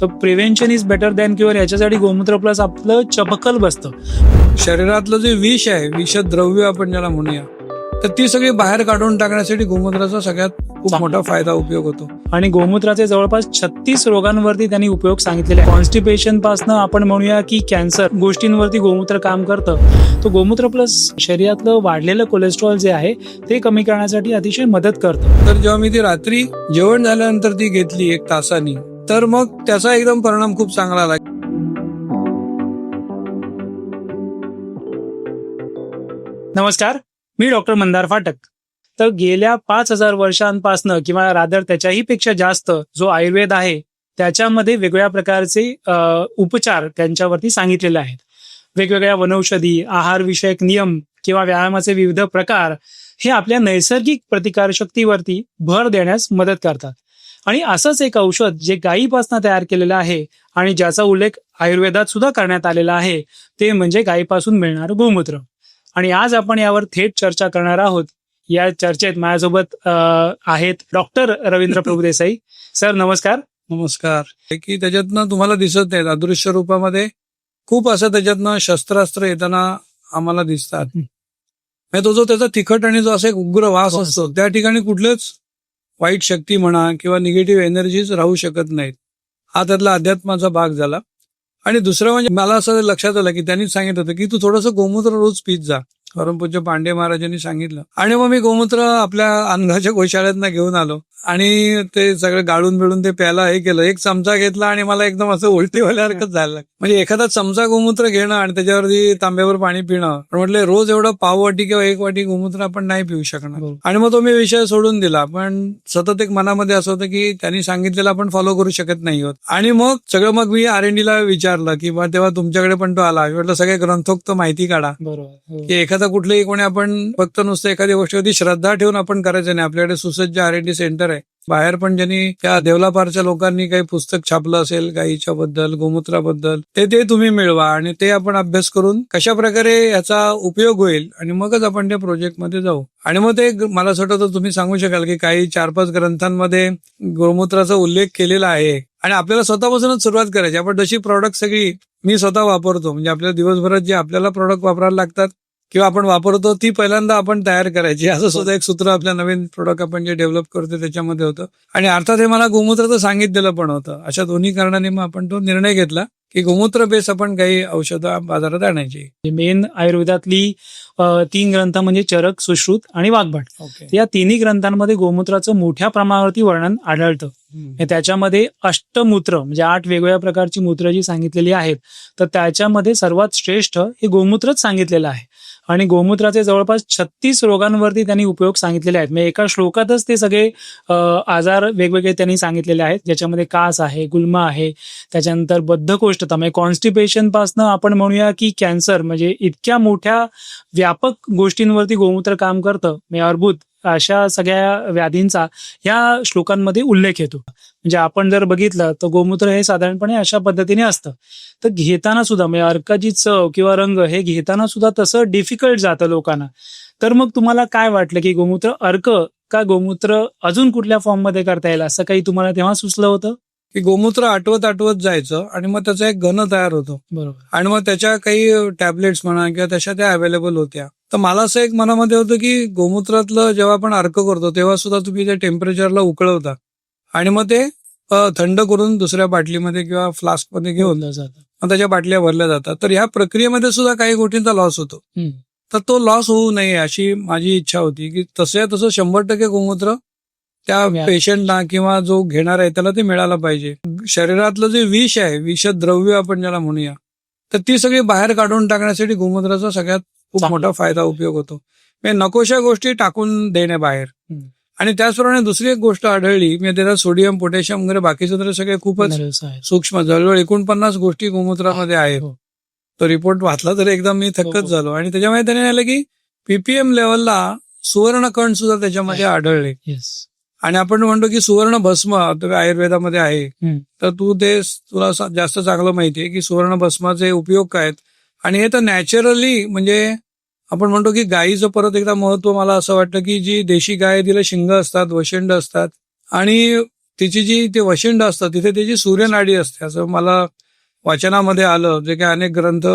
तर prevention is better than किंवा याच्यासाठी गोमूत्र प्लस आपलं चपकल बसतं. शरीरातलं जे विष आहे विषद्रव्य आपण ज्याला म्हणूया तर ती सगळी बाहेर काढून टाकण्यासाठी गोमूत्राचा सगळ्यात खूप. मोठा फायदा उपयोग होतो. आणि गोमूत्राचे जवळपास छत्तीस रोगांवरती त्यांनी उपयोग सांगितलेले कॉन्स्टिपेशन पासनं आपण म्हणूया की कॅन्सर गोष्टींवरती गोमूत्र काम करतं. तो गोमूत्र प्लस शरीरातलं वाढलेलं कोलेस्ट्रॉल जे आहे ते कमी करण्यासाठी अतिशय मदत करतं. तर जेव्हा मी ती रात्री जेवण झाल्यानंतर ती घेतली एक तासानी तर मग त्याचा एकदम परिणाम खूप चांगला आला. नमस्कार मी डॉक्टर मंदार फाटक. तर गेल्या पाच हजार वर्षांपासनं किंवा रादर त्याच्याही पेक्षा जास्त जो आयुर्वेद आहे त्याच्यामध्ये वेगवेगळ्या प्रकारचे उपचार त्यांच्यावरती सांगितलेले आहेत. वेगवेगळ्या वनौषधी आहार विषयक नियम किंवा व्यायामाचे विविध प्रकार हे आपल्या नैसर्गिक प्रतिकारशक्तीवरती भर देण्यास मदत करतात. आणि असंच एक औषध जे गायीपासून तयार केलेलं आहे आणि ज्याचा उल्लेख आयुर्वेदात सुद्धा करण्यात आलेला आहे ते म्हणजे गायीपासून मिळणारं गोमूत्र. आणि आज आपण यावर थेट चर्चा करणार आहोत. या चर्चेत माझ्यासोबत आहेत डॉक्टर रवींद्र प्रभुदेसाई सर नमस्कार. नमस्कार. की त्याच्यातनं तुम्हाला दिसत नाहीत अदृश्य रूपामध्ये खूप असं त्याच्यातनं शस्त्रास्त्र येताना आम्हाला दिसतात. हं. म्हणजे तो जो त्याचा तिखट आणि जो असा एक उग्र वास वास. असतो त्या ठिकाणी कुठलेच वाईट शक्ती म्हणा किंवा निगेटिव्ह एनर्जीज राहू शकत नाहीत. हा त्यातला अध्यात्माचा भाग झाला. आणि दुसरं म्हणजे मला असं लक्षात आलं की त्यांनी सांगितलं होतं की तू थोडंसं गोमूत्र रोज पीत जा. परमपूज्य पांडे महाराजांनी सांगितलं. आणि मग मी गोमूत्र आपल्या अन्नाच्या गोशाळ्यातनं घेऊन आलो. आणि ते सगळं गाळून बिळून ते प्यायला हे केलं. एक चमचा घेतला आणि मला एकदम असं उलटी व्हायल्यासारखंच झालं. म्हणजे एखादा चमचा गोमूत्र घेणं आणि त्याच्यावरती तांब्यावर पाणी पिणं. पण म्हटलं रोज एवढं पाव वाटी किंवा एक वाटी गोमूत्र आपण नाही पिऊ शकणार. आणि मग तो मी विषय सोडून दिला. पण सतत एक मनामध्ये असं होतं की त्यांनी सांगितलेलं आपण फॉलो करू शकत नाही होत आणि मग सगळं मग मी आर एन ला विचारलं की तेव्हा तुमच्याकडे पण तो आला. म्हटलं सगळे ग्रंथोक्त माहिती काढा. बरोबर. की एखादा कुठलंही कोणी आपण फक्त नुसतं एखाद्या गोष्टीवरती श्रद्धा ठेवून आपण करायचं नाही. आपल्याकडे सुसज्ज आर एन डी सेंटर आहे. बाहेर पण ज्यांनी त्या देवलापारच्या लोकांनी काही पुस्तक छापलं असेल गायीच्या बद्दल गोमूत्राबद्दल ते ते तुम्ही मिळवा आणि ते आपण अभ्यास करून कशा प्रकारे याचा उपयोग होईल आणि मगच आपण त्या प्रोजेक्टमध्ये जाऊ. आणि मग ते मला असं वाटतं तुम्ही सांगू शकाल की काही चार पाच ग्रंथांमध्ये गोमूत्राचा उल्लेख केलेला आहे आणि आपल्याला स्वतःपासूनच सुरुवात करायची. आपण जशी प्रॉडक्ट सगळी मी स्वतः वापरतो. म्हणजे आपल्या दिवसभरात जे आपल्याला प्रॉडक्ट वापरायला लागतात किंवा आपण वापरतो ती पहिल्यांदा आपण तयार करायची. असं सुद्धा एक सूत्र आपल्या नवीन प्रोडक्ट आपण जे डेव्हलप करतो त्याच्यामध्ये होतं. आणि अर्थात हे मला गोमूत्राचं सांगितलेलं पण होतं. अशा दोन्ही कारणाने मग आपण तो निर्णय घेतला की गोमूत्र बेस आपण काही औषधं बाजारात आणायची. मेन आयुर्वेदातली अ, तीन ग्रंथ म्हणजे चरक सुश्रुत आणि वाघभट या तिन्ही ग्रंथांमध्ये गोमूत्राचं मोठ्या प्रमाणावरती वर्णन आढळतं. त्याच्यामध्ये अष्टमूत्र म्हणजे आठ वेगवेगळ्या प्रकारची मूत्र जी सांगितलेली आहेत तर त्याच्यामध्ये सर्वात श्रेष्ठ हे गोमूत्रच सांगितलेलं आहे. आणि गोमूत्राचे जवळपास छत्तीस रोगांवरती त्यांनी उपयोग सांगितलेले आहेत. म्हणजे एका श्लोकातच ते सगळे आजार वेगवेगळे त्यांनी सांगितलेले आहेत. ज्याच्यामध्ये कास आहे गुल्मा आहे त्याच्यानंतर बद्धकोष्ठता म्हणजे कॉन्स्टिपेशन पासनं आपण म्हणूया की कॅन्सर म्हणजे इतक्या मोठ्या व्यापक गोष्टींवरती गोमूत्र काम करतं. म्हणजे अर्भूत अशा सगळ्या व्याधींचा या श्लोकांमध्ये उल्लेख येतो. म्हणजे आपण जर बघितलं तर गोमूत्र हे साधारणपणे अशा पद्धतीने असतं. तर घेताना सुद्धा म्हणजे अर्काची चव किंवा रंग हे घेताना सुद्धा तसं डिफिकल्ट जातं लोकांना. तर मग तुम्हाला काय वाटलं की गोमूत्र अर्क का गोमूत्र अजून कुठल्या फॉर्ममध्ये करता येईल? असं काही तुम्हाला तेव्हा सुचलं होतं? की गोमूत्र आठवत आठवत जायचं आणि मग त्याचा एक घन तयार होतो. बरोबर. आणि मग त्याच्या काही टॅबलेट्स म्हणा किंवा तशा त्या अवेलेबल होत्या. तर मला असं एक मनामध्ये होतं की गोमूत्रातलं जेव्हा आपण अर्क करतो तेव्हा सुद्धा तुम्ही त्या टेम्परेचरला उकळवता. आणि मग ते थंड करून दुसऱ्या बाटलीमध्ये किंवा फ्लास्कमध्ये घेऊन बोललं जातं मग त्याच्या बाटल्या भरल्या जातात. तर ह्या प्रक्रियेमध्ये सुद्धा काही गोष्टींचा लॉस होतो. तर तो लॉस होऊ नये अशी माझी इच्छा होती की तसं तसं शंभर टक्के गोमूत्र त्या पेशंटला किंवा जो घेणार आहे त्याला ते मिळालं पाहिजे. शरीरातलं जे विष आहे विषद्रव्य आपण ज्याला म्हणूया तर ती सगळी बाहेर काढून टाकण्यासाठी गोमूत्राचा सगळ्यात खूप. मोठा फायदा उपयोग होतो. म्हणजे नकोशा गोष्टी टाकून देणे बाहेर. आणि त्याचप्रमाणे दुसरी एक गोष्ट आढळली म्हणजे त्याच्यात सोडियम पोटॅशियम वगैरे बाकीचे तर सगळे खूपच आहे. सूक्ष्म जवळजवळ एकोणपन्नास गोष्टी गोमूत्रामध्ये आहेत हो. तो रिपोर्ट वाचला तर एकदम मी हो, थक्कच हो. झालो आणि त्याच्यामुळे त्याने आलं की पीपीएम लेवलला सुवर्ण कण सुद्धा त्याच्यामध्ये आढळले. आणि आपण म्हणतो की सुवर्ण भस्म आयुर्वेदामध्ये आहे. तर तू ते तुला जास्त चांगलं माहितीये की सुवर्ण भस्माचे उपयोग काय आहेत आणि हे तर नॅचरली म्हणजे आपण म्हणतो की गायीचं परत एकदा महत्त्व मला असं वाटतं की जी देशी गाय तिला शिंग असतात वशिंड असतात आणि तिची जी ते वशिंड असतं तिथे त्याची सूर्यनाडी असते असं मला वाचनामध्ये आलं. जे काही अनेक ग्रंथ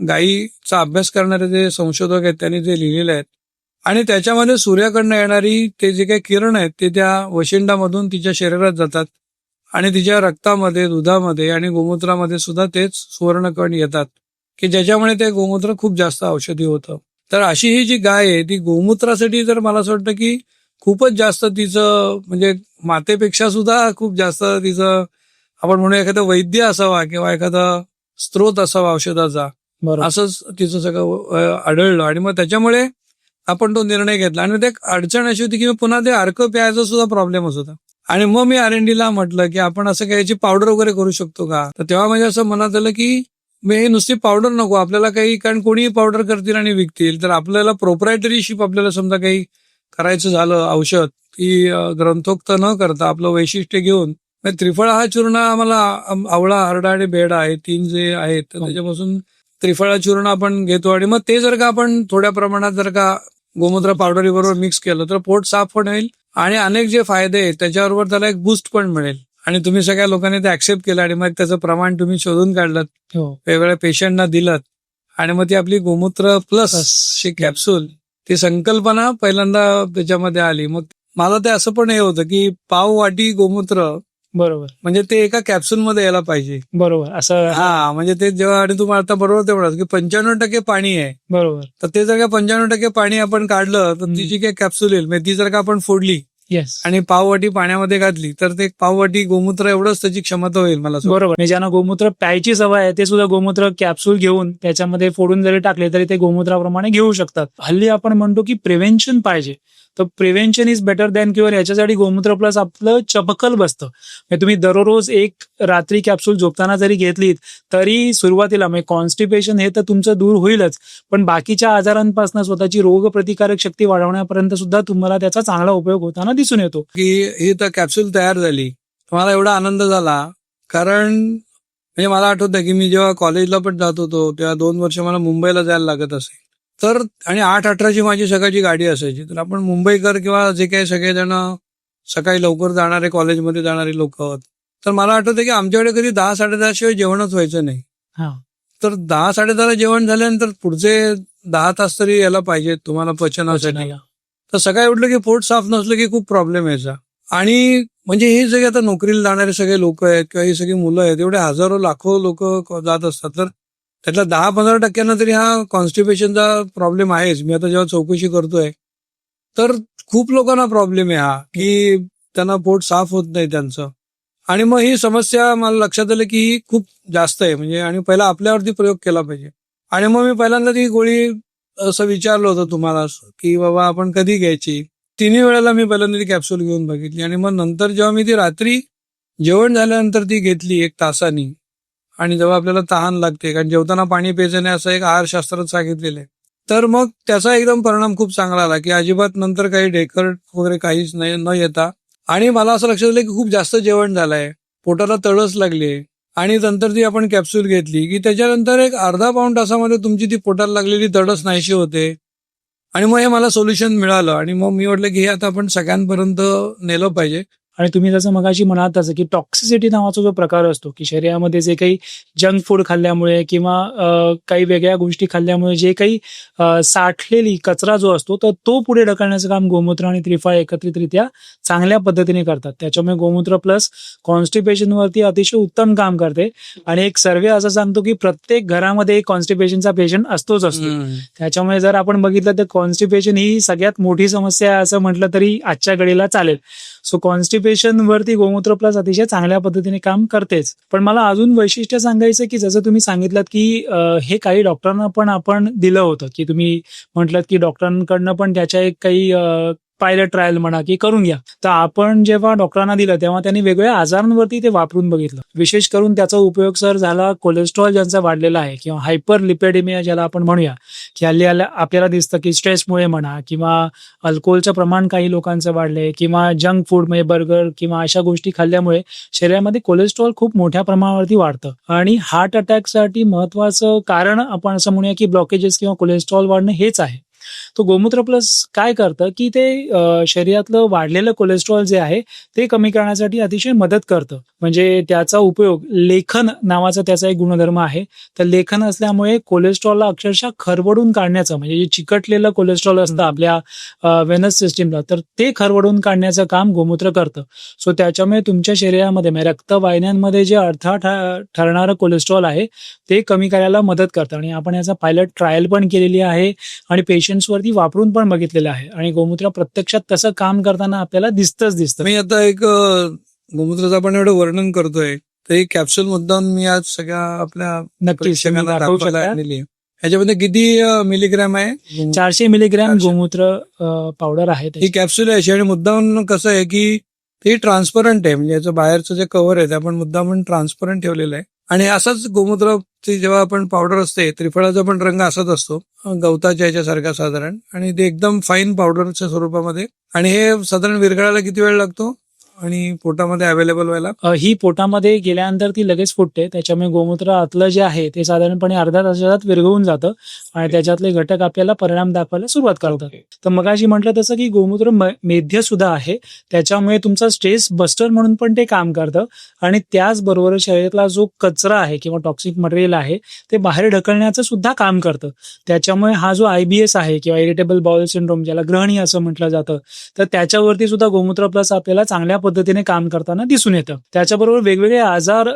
गायीचा अभ्यास करणारे जे संशोधक आहेत त्यांनी ते लिहिलेले आहेत. आणि त्याच्यामध्ये सूर्याकडनं येणारी ते जे काही किरण आहेत ते त्या वशिंडामधून तिच्या शरीरात जातात आणि तिच्या रक्तामध्ये दुधामध्ये आणि गोमूत्रामध्ये सुद्धा तेच सुवर्णकण येतात. की ज्याच्यामुळे ते गोमूत्र खूप जास्त औषधी होतं. तर अशी ही जी गाय आहे ती गोमूत्रासाठी तर मला असं वाटतं की खूपच जास्त तिचं म्हणजे मातेपेक्षा सुद्धा खूप जास्त तिचं आपण म्हणू एखादा वैद्य असावा किंवा एखादा स्त्रोत असावा औषधाचा असंच तिचं सगळं आढळलं. आणि मग त्याच्यामुळे आपण तो निर्णय घेतला. आणि ते एक अडचण अशी होती की पुन्हा ते अर्क प्यायचा सुद्धा प्रॉब्लेमच होता आणि मग मी आर एन ला म्हटलं की आपण असं काही याची पावडर वगैरे करू शकतो का? तर तेव्हा म्हणजे असं मनात आलं की मी हे नुसती पावडर नको. आपल्याला काही कारण कोणीही पावडर करतील आणि विकतील तर आपल्याला प्रोप्रायटरीशिप आपल्याला समजा काही करायचं झालं औषध की ग्रंथोक्त न करता आपलं वैशिष्ट्य घेऊन त्रिफळ त्रिफळा हा चूर्ण आम्हाला आवळा हरडा आणि बेडा आहे तीन जे आहेत त्याच्यापासून त्रिफळा चूर्ण आपण घेतो आणि मग ते जर का आपण थोड्या प्रमाणात जर का गोमूत्र पावडरी बरोबर मिक्स केलं तर पोट साफ पण होईल आणि अनेक जे फायदे आहेत त्याच्याबरोबर त्याला एक बूस्ट पण मिळेल. आणि तुम्ही सगळ्या लोकांनी ते ऍक्सेप्ट केलं आणि मग त्याचं प्रमाण तुम्ही शोधून काढलं. हो. वेगवेगळ्या पेशंटना दिलं. आणि मग ती आपली गोमूत्र प्लस. शी कॅप्सूल ती संकल्पना पहिल्यांदा त्याच्यामध्ये आली. मग मला ते असं पण हे होतं की पाव वाटी गोमूत्र बरोबर. म्हणजे ते एका कॅप्सूलमध्ये यायला पाहिजे. बरोबर. असं हा म्हणजे ते जेव्हा आणि तुम्हाला आता बरोबर ते म्हणाल की पंच्याण्णव टक्के पाणी आहे. बरोबर. तर ते जर का पंच्याण्णव टक्के पाणी आपण काढलं तर हम्म. ती जी काही कॅप्सूल येईल म्हणजे ती जर का आपण फोडली येस आणि पाववाटी पाण्यामध्ये घातली तर ते पाववाटी गोमूत्र एवढंच त्याची क्षमता होईल मला बरोबर. म्हणजे ज्यांना गोमूत्र प्यायची सवय आहे ते सुद्धा गोमूत्र कॅप्सूल घेऊन त्याच्यामध्ये फोडून जरी टाकले तरी ते गोमूत्राप्रमाणे घेऊ शकतात. हल्ली आपण म्हणतो की प्रिव्हेन्शन पाहिजे. तर prevention is better than cure याच्यासाठी गोमूत्र प्लस आपलं चपकल बसतं. म्हणजे तुम्ही दररोज एक रात्री कॅप्सूल झोपताना जरी घेतलीत तरी सुरुवातीला म्हणजे कॉन्स्टिपेशन हे तर तुमचं दूर होईलच. पण बाकीच्या आजारांपासून स्वतःची रोग प्रतिकारक शक्ती वाढवण्यापर्यंत सुद्धा तुम्हाला त्याचा चांगला उपयोग होताना दिसून येतो. की ही तर कॅप्सूल तयार झाली. मला एवढा आनंद झाला. कारण म्हणजे मला आठवतं की मी जेव्हा कॉलेजला पण जात होतो तेव्हा दोन वर्ष मला मुंबईला जायला लागत असे तर आणि आठ अठराची माझी सकाळची गाडी असायची. तर आपण मुंबईकर किंवा जे काही सगळेजण सकाळी लवकर जाणारे कॉलेजमध्ये जाणारे लोक तर मला आठवतं की आमच्याकडे कधी दहा साडेदहा शिवाय जेवणच व्हायचं नाही. तर दहा साडेदहाला जेवण झाल्यानंतर पुढचे दहा तास तरी यायला पाहिजेत तुम्हाला पचनासाठी. तर सकाळी उठलं की पोट साफ नसलं की खूप प्रॉब्लेम यायचा. आणि म्हणजे हे सगळे आता नोकरीला जाणारे सगळे लोक आहेत किंवा ही सगळी मुलं आहेत एवढे हजारो लाखो लोक जात असतात. तर त्यातल्या दहा पंधरा टक्क्यांना तरी हा कॉन्स्टिपेशनचा प्रॉब्लेम आहेच. मी आता जेव्हा चौकशी करतोय तर खूप लोकांना प्रॉब्लेम आहे हा की त्यांना पोट साफ होत नाही त्यांचं. आणि मग ही समस्या मला लक्षात आलं की ही खूप जास्त आहे. म्हणजे आणि पहिला आपल्यावरती प्रयोग केला पाहिजे. आणि मग मी पहिल्यांदा ती गोळी असं विचारलं होतं तुम्हाला की बाबा आपण कधी घ्यायची? तिन्ही वेळेला मी पहिल्यांदा ती कॅप्सूल घेऊन बघितली आणि मग नंतर जेव्हा मी ती रात्री जेवण झाल्यानंतर ती घेतली एक तासानी आणि जेव्हा आपल्याला तहान लागते कारण जेवताना पाणी प्यायचं नाही असं एक आहारशास्त्रात सांगितलेलं आहे. तर मग त्याचा एकदम परिणाम खूप चांगला आला की अजिबात नंतर काही ढेकर वगैरे काहीच नाही न येता. आणि मला असं लक्षात आलं की खूप जास्त जेवण झालंय. पोटाला तळस लागली आणि नंतर ती आपण कॅप्सूल घेतली की त्याच्यानंतर एक अर्धा पाऊण तासामध्ये तुमची ती पोटाला लागलेली तडस नाहीशी होते. आणि मग हे मला सोल्युशन मिळालं. आणि मग मी म्हटलं की हे आता आपण सगळ्यांपर्यंत नेलं पाहिजे. आणि तुम्ही जसं मगाशी तसं की टॉक्सिसिटी नावाचा जो प्रकार असतो की शरीरामध्ये जे काही जंक फूड खाल्ल्यामुळे किंवा काही वेगळ्या गोष्टी खाल्ल्यामुळे जे काही साठलेली कचरा जो असतो तर तो पुढे ढकलण्याचं काम गोमूत्र आणि त्रिफळ एकत्रितरित्या चांगल्या पद्धतीने करतात. त्याच्यामुळे गोमूत्र प्लस कॉन्स्टिपेशनवरती अतिशय उत्तम काम करते. आणि एक सर्वे असं सांगतो की प्रत्येक घरामध्ये एक कॉन्स्टिपेशनचा पेशंट असतोच असतो. त्याच्यामुळे जर आपण बघितलं तर कॉन्स्टिपेशन ही सगळ्यात मोठी समस्या आहे असं म्हटलं तरी आजच्या घडीला चालेल. सो कॉन्स्टिपेशन वरती गोमूत्र प्लस अतिशय चांगल्या पद्धतीने काम करतेच. पण मला अजून वैशिष्ट्य सांगायचं की जसं तुम्ही सांगितलं की हे काही डॉक्टरांना पण आपण दिलं होतं. की तुम्ही म्हटलं की डॉक्टरांकडनं पण त्याच्या एक काही पायलट ट्रायल म्हणा की करून घ्या. तर आपण जेव्हा डॉक्टरांना दिलं तेव्हा त्यांनी वेगवेगळ्या आजारांवरती ते वापरून बघितलं. विशेष करून त्याचा उपयोग सर झाला कोलेस्ट्रॉल ज्यांचा वाढलेला आहे किंवा हायपर लिपेडेमिया ज्याला आपण म्हणूया की हल्ली आपल्याला दिसतं की स्ट्रेसमुळे म्हणा किंवा अल्कोहोलचं प्रमाण काही लोकांचं वाढलंय किंवा जंक फूड म्हणजे बर्गर किंवा अशा गोष्टी खाल्ल्यामुळे शरीरामध्ये कोलेस्ट्रॉल खूप मोठ्या प्रमाणावरती वाढतं. आणि हार्ट अटॅकसाठी महत्वाचं कारण आपण असं म्हणूया की ब्लॉकेजेस किंवा कोलेस्ट्रॉल वाढणं हेच आहे. तो गोमूत्र प्लस काय करतं की ते शरीरातलं वाढलेलं कोलेस्ट्रॉल जे आहे ते कमी करण्यासाठी अतिशय मदत करतं. म्हणजे त्याचा उपयोग लेखन नावाचा त्याचा एक गुणधर्म आहे. तर लेखन असल्यामुळे कोलेस्ट्रॉलला अक्षरशः खरवडून काढण्याचं म्हणजे जे चिकटलेलं कोलेस्ट्रॉल असतं. आपल्या वेनस सिस्टीमला तर ते खरवडून काढण्याचं काम गोमूत्र करतं. सो त्याच्यामुळे तुमच्या शरीरामध्ये म्हणजे रक्तवाहिन्यांमध्ये जे अडथळा ठरणारं कोलेस्ट्रॉल आहे ते कमी करायला मदत करतं. आणि आपण याचा पायलट ट्रायल पण केलेली आहे. आणि पेशंट्सवरती वापरून पण बघितलेलं आहे. आणि गोमूत्र प्रत्यक्षात तसं काम करताना आपल्याला दिसतंच दिसतं. मी आता एक गोमूत्राचं आपण एवढं वर्णन करतोय. तर एक कॅप्सूल मुद्दाम मी आज सगळ्या आपल्या नक्कीच ह्याच्यामध्ये किती मिलीग्रॅम आहे? चारशे मिलीग्रॅम. गोमूत्र पावडर आहे ही. कॅप्सूल आहे अशी आणि मुद्दाम कसं आहे की ते ट्रान्सपरंट आहे. म्हणजे याचं बाहेरचं जे कव्हर आहे ते आपण मुद्दाम ट्रान्सपरंट ठेवलेलं आहे. आणि असाच गोमूत्र ती जेव्हा आपण पावडर असते त्रिफळाचा पण रंग असाच असतो. गवताच्या याच्यासारखा साधारण. आणि ते एकदम फाईन पावडरच्या स्वरूपामध्ये. आणि हे साधारण विरघळायला किती वेळ लागतो? आणि पोटामध्ये अवेलेबल व्हायला? अ, ही पोटामध्ये गेल्यानंतर ती लगेच फुटते. त्याच्यामुळे गोमूत्र आतलं जे आहे ते साधारणपणे अर्ध्या तासात विरघळून जातं आणि त्याच्यातले घटक आपल्याला परिणाम दाखवायला सुरुवात करतात. तर मगाशी म्हटलं तसं की गोमूत्र म- मेध्य सुद्धा आहे. त्याच्यामुळे तुमचा स्ट्रेस बस्टर म्हणून पण ते काम करतं. आणि त्याचबरोबर शरीरातला जो कचरा आहे किंवा टॉक्सिक मटेरियल आहे ते बाहेर ढकलण्याचं सुद्धा काम करतं. त्याच्यामुळे हा जो आय बी एस आहे किंवा इरिटेबल बाउल सिंड्रोम ज्याला ग्रहणी असं म्हटलं जातं तर त्याच्यावरती सुद्धा गोमूत्र प्लस आपल्याला चांगल्या पद्धतीने काम करताना दिसून येतं. त्याच्याबरोबर वेगवेगळे आजार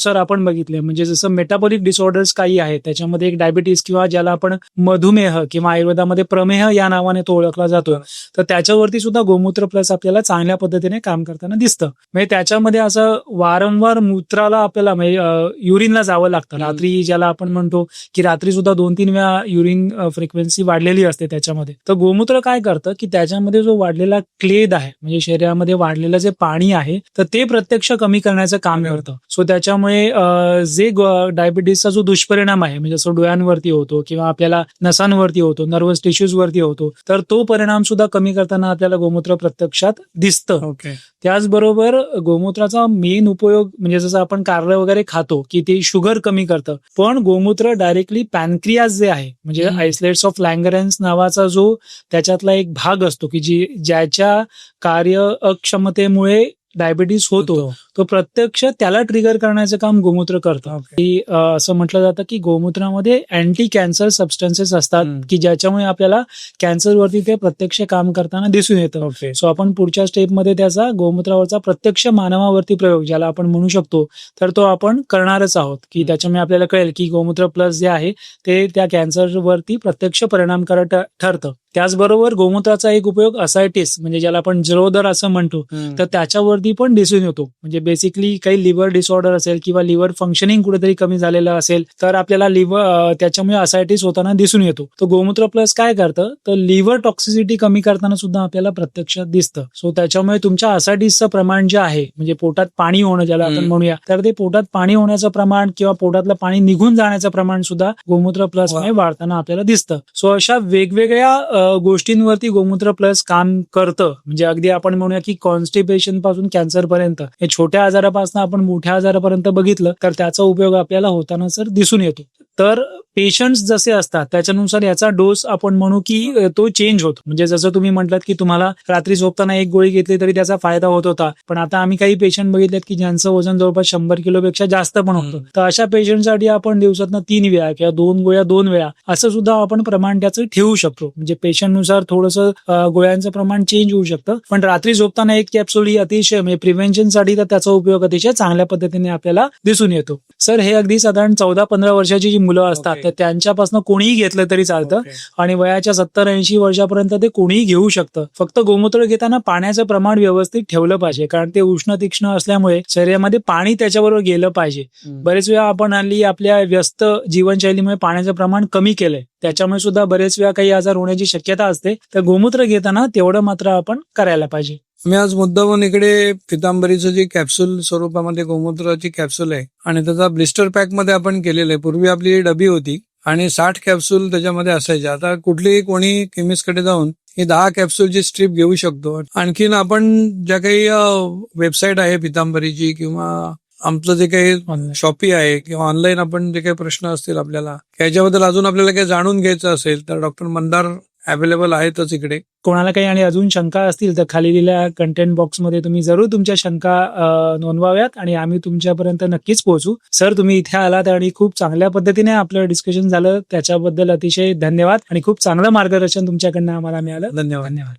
सर आपण बघितले. म्हणजे जसं मेटाबॉलिक डिसऑर्डर्स काही आहेत त्याच्यामध्ये एक डायबिटीस किंवा ज्याला आपण मधुमेह किंवा आयुर्वेदामध्ये प्रमेह या नावाने तो ओळखला जातो. तर त्याच्यावरती सुद्धा गोमूत्र प्लस आपल्याला चांगल्या पद्धतीने काम करताना दिसतं. म्हणजे त्याच्यामध्ये असं वारंवार मूत्राला आपल्याला म्हणजे युरिनला जावं लागतं. रात्री ज्याला आपण म्हणतो की रात्री सुद्धा दोन तीन वेळा युरिन फ्रिक्वेन्सी वाढलेली असते त्याच्यामध्ये. तर गोमूत्र काय करतं की त्याच्यामध्ये जो वाढलेला क्लेद आहे म्हणजे शरीरामध्ये वाढलेलं जे पाणी आहे तर ते प्रत्यक्ष कमी करण्याचं काम. करतं सो त्याच्यामुळे जे डायबिटीसचा जो दुष्परिणाम आहे म्हणजे जसं डोळ्यांवरती होतो किंवा आपल्याला नसांवरती होतो नर्वस टिश्यूज वरती होतो तर तो परिणाम सुद्धा कमी करताना आपल्याला गोमूत्र प्रत्यक्षात दिसतं ओके त्याचबरोबर गोमूत्राचा मेन उपयोग म्हणजे जसं आपण कारलं वगैरे खातो की ते शुगर कमी करतं पण गोमूत्र डायरेक्टली पॅनक्रियाज जे आहे म्हणजे. आयसलेट्स ऑफ लँगरेन्स नावाचा जो त्याच्यातला एक भाग असतो की जी ज्याच्या कार्य अक्षमतेमुळे डायबिटीस होतो. तो प्रत्यक्ष त्याला ट्रिगर करण्याचं काम गोमूत्र करतं. की असं म्हटलं जातं की गोमूत्रामध्ये अँटी कॅन्सर सबस्टन्सेस असतात. की ज्याच्यामुळे आपल्याला कॅन्सरवरती ते प्रत्यक्ष काम करताना दिसून येतं. सो आपण पुढच्या स्टेपमध्ये त्याचा गोमूत्रावरचा प्रत्यक्ष मानवावरती प्रयोग ज्याला आपण म्हणू शकतो तर तो आपण करणारच आहोत. की त्याच्यामुळे आपल्याला कळेल की गोमूत्र प्लस जे आहे ते त्या कॅन्सरवरती प्रत्यक्ष परिणामकारक ठ- ठरतं. त्याचबरोबर गोमूत्राचा एक उपयोग असायटिस म्हणजे ज्याला आपण जरोदर असं म्हणतो तर त्याच्यावरती पण दिसून येतो. म्हणजे बेसिकली काही लिव्हर डिसऑर्डर असेल किंवा लिव्हर फंक्शनिंग कुठेतरी कमी झालेलं असेल तर आपल्याला लिव्हर त्याच्यामुळे असायटिस होताना दिसून येतो. तर गोमूत्र प्लस काय करतं? तर लिव्हर टॉक्सिसिटी कमी करताना सुद्धा आपल्याला प्रत्यक्षात दिसतं. सो त्याच्यामुळे तुमच्या असायटिसचं प्रमाण जे आहे म्हणजे पोटात पाणी होणं ज्याला आपण. म्हणूया तर ते पोटात पाणी होण्याचं प्रमाण किंवा पोटातलं पाणी निघून जाण्याचं प्रमाण सुद्धा गोमूत्र प्लस वाढताना आपल्याला दिसतं. सो अशा वेगवेगळ्या गोष्टींवरती गोमूत्र प्लस काम करतं. म्हणजे अगदी आपण म्हणूया की कॉन्स्टिपेशनपासून कॅन्सर पर्यंत. हे छोट्या आजारापासून आपण मोठ्या आजारापर्यंत बघितलं तर त्याचा उपयोग आपल्याला होताना सर दिसून येतो. तर पेशंट्स जसे असतात त्याच्यानुसार याचा डोस आपण म्हणू की तो चेंज होतो. म्हणजे जसं तुम्ही म्हटलात की तुम्हाला रात्री झोपताना एक गोळी घेतली तरी त्याचा फायदा होत होता. पण आता आम्ही काही पेशंट बघितलेत की ज्यांचं वजन जवळपास शंभर किलोपेक्षा जास्त पण होतं. तर अशा पेशंटसाठी आपण दिवसातनं तीन वेळा किंवा दोन गोळ्या दोन वेळा असं सुद्धा आपण प्रमाण त्याचं ठेवू शकतो. म्हणजे पेशंटनुसार थोडंसं गोळ्यांचं प्रमाण चेंज होऊ शकतं. पण रात्री झोपताना एक कॅप्सूल ही अतिशय म्हणजे प्रिव्हेन्शनसाठी तर त्याचा उपयोग अतिशय चांगल्या पद्धतीने आपल्याला दिसून येतो. सर हे अगदी साधारण चौदा पंधरा वर्षाची जी मुलं असतात. तर त्यांच्यापासून कोणीही घेतलं तरी चालतं. आणि वयाच्या सत्तर ऐंशी वर्षापर्यंत ते कोणीही घेऊ शकतं. फक्त गोमूत्र घेताना पाण्याचं प्रमाण व्यवस्थित ठेवलं पाहिजे. कारण ते उष्ण तीक्ष्ण असल्यामुळे शरीरामध्ये पाणी त्याच्याबरोबर गेलं पाहिजे. बरेच वेळा आपण हल्ली आपल्या व्यस्त जीवनशैलीमुळे पाण्याचं प्रमाण कमी केलंय. त्याच्यामुळे सुद्धा बरेच वेळा काही आजार होण्याची शक्यता असते. तर गोमूत्र घेताना तेवढं मात्र आपण करायला पाहिजे. मी आज मुद्दामून इकडे पितांबरीचं जी कॅप्सूल स्वरूपामध्ये गोमूत्राची कॅप्सूल आहे आणि त्याचा ब्लिस्टर पॅकमध्ये आपण केलेलं आहे. पूर्वी आपली डबी होती आणि साठ कॅप्सूल त्याच्यामध्ये असायच्या आता कुठलीही कोणी केमिस्टकडे जाऊन ही दहा कॅप्सूलची स्ट्रीप घेऊ शकतो. आणखीन आपण ज्या काही वेबसाईट आहे पितांबरीची किंवा आमचं जे काही शॉपी आहे किंवा ऑनलाईन आपण जे काही प्रश्न असतील आपल्याला याच्याबद्दल अजून आपल्याला काही जाणून घ्यायचं असेल तर डॉक्टर मंदार अवेलेबल आहेतच इकडे. कोणाला काही आणि अजून शंका असतील तर खाली दिलेल्या कंटेंट बॉक्समध्ये तुम्ही जरूर तुमच्या शंका नोंदवाव्यात आणि आम्ही तुमच्यापर्यंत नक्कीच पोहोचू. सर तुम्ही इथे आलात आणि खूप चांगल्या पद्धतीने आपलं डिस्कशन झालं. त्याच्याबद्दल अतिशय धन्यवाद आणि खूप चांगलं मार्गदर्शन तुमच्याकडनं आम्हाला मिळालं. धन्यवाद. धन्यवाद.